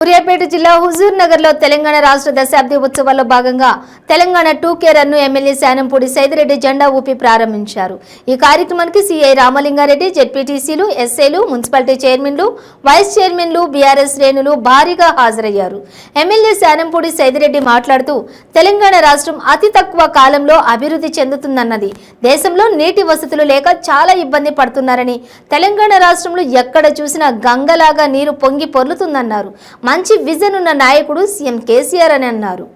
సూర్యాపేట జిల్లా హుజూర్ నగర్లో తెలంగాణ రాష్ట్ర దశాబ్ది ఉత్సవాల్లో భాగంగా Telangana two K run MLA Shanampudi Saidireddy జెండా ఊపి ప్రారంభించారు. ఈ కార్యక్రమానికి సీఐ రామలింగారెడ్డి జెడ్పీటీసీలు ఎస్ఐలు మున్సిపాలిటీ చైర్మన్లు వైస్ చైర్మన్లు బీఆర్ఎస్ శ్రేణులు భారీగా హాజరయ్యారు. ఎమ్మెల్యే శానంపూడి సైదిరెడ్డి మాట్లాడుతూ తెలంగాణ రాష్ట్రం అతి తక్కువ కాలంలో అభివృద్ధి చెందుతుందన్నది. దేశంలో నీటి వసతులు లేక చాలా ఇబ్బంది పడుతున్నారని తెలంగాణ రాష్ట్రంలో ఎక్కడ చూసినా గంగలాగా నీరు పొంగి పొర్లుతుందన్నారు. మంచి విజన్ ఉన్న నాయకుడు సీఎం కేసీఆర్ అని అన్నారు.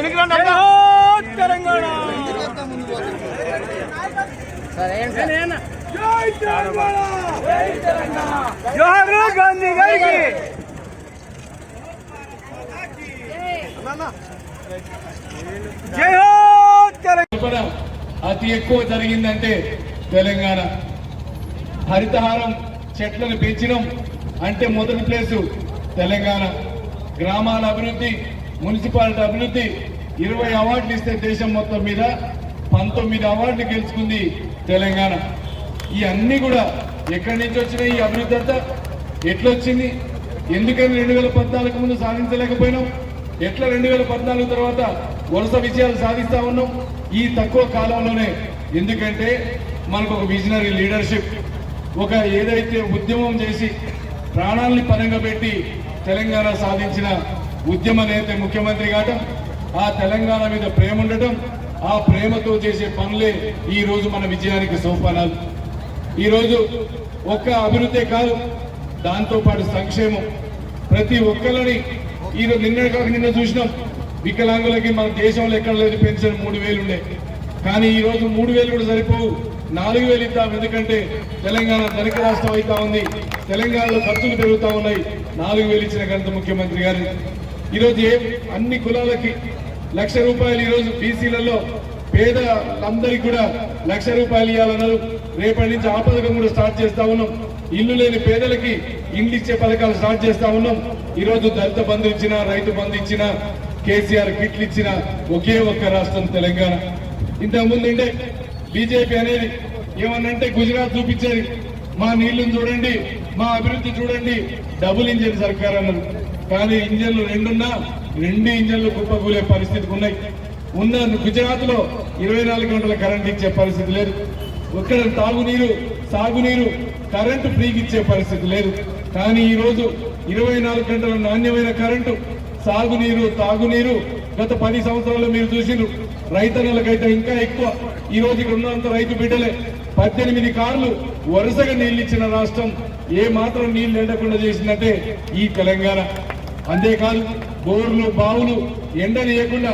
రండి తెలంగాణ. గాంధీ గారికి. జై హో తెలంగాణ. అతి ఎక్కువ జరిగిందంటే తెలంగాణ. హరితహారం చెట్లను పెంచడం అంటే మొదటి ప్లేసు తెలంగాణ. గ్రామాల అభివృద్ధి మున్సిపాలిటీ అభివృద్ధి ఇరవై అవార్డులు ఇస్తే దేశం మొత్తం మీద పంతొమ్మిది అవార్డులు గెలుచుకుంది తెలంగాణ. ఈ అన్ని కూడా ఎక్కడి నుంచి వచ్చినాయి? ఈ అభివృద్ధి అంతా ఎట్లొచ్చింది? ఎందుకని రెండు వేల పద్నాలుగు ముందు సాధించలేకపోయినాం? ఎట్లా రెండు వేల పద్నాలుగు తర్వాత వరుస విజయాలు సాధిస్తా ఉన్నాం? ఈ తక్కువ కాలంలోనే. ఎందుకంటే మనకు ఒక విజనరీ లీడర్షిప్ ఒక ఏదైతే ఉద్యమం చేసి ప్రాణాలని పరంగా పెట్టి తెలంగాణ సాధించిన ఉద్యమ నేత ముఖ్యమంత్రి కావటం ఆ తెలంగాణ మీద ప్రేమ ఉండటం ఆ ప్రేమతో చేసే పనులే ఈ రోజు మన విజయానికి సోపానాలు. ఈరోజు ఒక్క అభివృద్ధి కాదు దాంతో పాటు సంక్షేమం. ప్రతి ఒక్కరిని ఈరోజు నిన్న కాక నిన్న చూసినాం. వికలాంగులకి మన దేశంలో ఎక్కడ లేదు పెన్షన్ మూడు వేలు ఉండే. కానీ ఈ రోజు మూడు వేలు కూడా సరిపోవు. నాలుగు వేలు ఇద్దాం ఎందుకంటే తెలంగాణ ధనిక రాష్ట్రం అవుతా ఉంది. తెలంగాణలో ఖర్చులు పెరుగుతా ఉన్నాయి. నాలుగు వేలు ఇచ్చిన ఘనత ముఖ్యమంత్రి గారు ఈరోజు ఏ అన్ని కులాలకి లక్ష రూపాయలు ఈరోజు బీసీలలో పేదలందరికీ కూడా లక్ష రూపాయలు ఇవ్వాలన్నారు రేపటి నుంచి ఆ పథకం కూడా స్టార్ట్ చేస్తా ఉన్నాం. ఇల్లు లేని పేదలకి ఇండ్లు ఇచ్చే పథకాలు స్టార్ట్ చేస్తా ఉన్నాం. ఈరోజు దళిత బంధు ఇచ్చిన రైతు బంధు ఇచ్చిన కేసీఆర్ కిట్లు ఇచ్చిన ఒకే ఒక్క రాష్ట్రం తెలంగాణ. ఇంతకుముందు అంటే బీజేపీ అనేది ఏమన్నంటే గుజరాత్ చూపించేది మా నీళ్ళను చూడండి మా అభివృద్ధి చూడండి డబుల్ ఇంజిన్ సర్కార్ అన్నారు. కానీ ఇంజన్లు రెండున్నా రెండు ఇంజన్లు కుప్పకూలే పరిస్థితికి ఉన్నాయి. ఉన్న గుజరాత్లో ఇరవై నాలుగు గంటల కరెంట్ ఇచ్చే పరిస్థితి లేదు. ఇక్కడ తాగునీరు సాగునీరు కరెంటు ఫ్రీకి ఇచ్చే పరిస్థితి లేదు. కానీ ఈరోజు ఇరవై నాలుగు గంటల నాణ్యమైన కరెంటు సాగునీరు తాగునీరు గత పది సంవత్సరాల్లో మీరు చూసిరు రైతన్నలకైతే ఇంకా ఎక్కువ. ఈ రోజు ఇక్కడ ఉన్నంత రైతు బిడ్డలే. పద్దెనిమిది కార్లు వరుసగా నీళ్ళు ఇచ్చిన రాష్ట్రం ఏ మాత్రం నీళ్ళు ఎండకుండా చేసిందంటే ఈ తెలంగాణ. అంతేకాదు బోర్లు బావులు ఎండనీయకుండా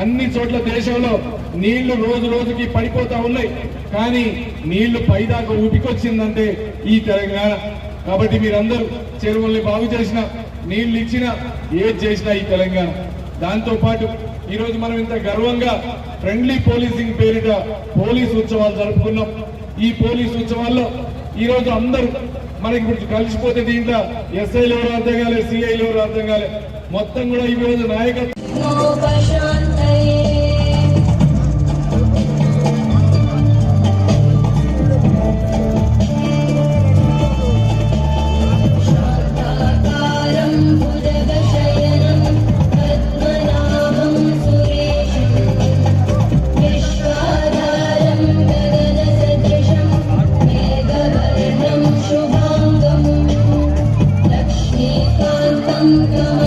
అన్ని చోట్ల దేశంలో నీళ్ళు రోజు రోజుకి పడిపోతా ఉన్నాయి. కానీ నీళ్ళు పైదాకా ఊపికొచ్చిందంటే ఈ తెలంగాణ. కాబట్టి మీరందరూ చెరువుల్ని బాగు చేసిన నీళ్ళు ఇచ్చిన ఏది చేసినా ఈ తెలంగాణ. దాంతో పాటు మనం ఇంత గర్వంగా ఫ్రెండ్లీ పోలీసింగ్ పేరిట పోలీస్ ఉత్సవాలు జరుపుకున్నాం. ఈ పోలీస్ ఉత్సవాల్లో ఈ రోజు అందరూ మనకి ఇప్పుడు కలిసిపోతే దీంట్లో ఎస్ఐలు ఎవరు అర్థం కాలేదు సిఐలు ఎవరు అర్థం కాలేదు మొత్తం కూడా ఈ రోజు నాయకత్వం You.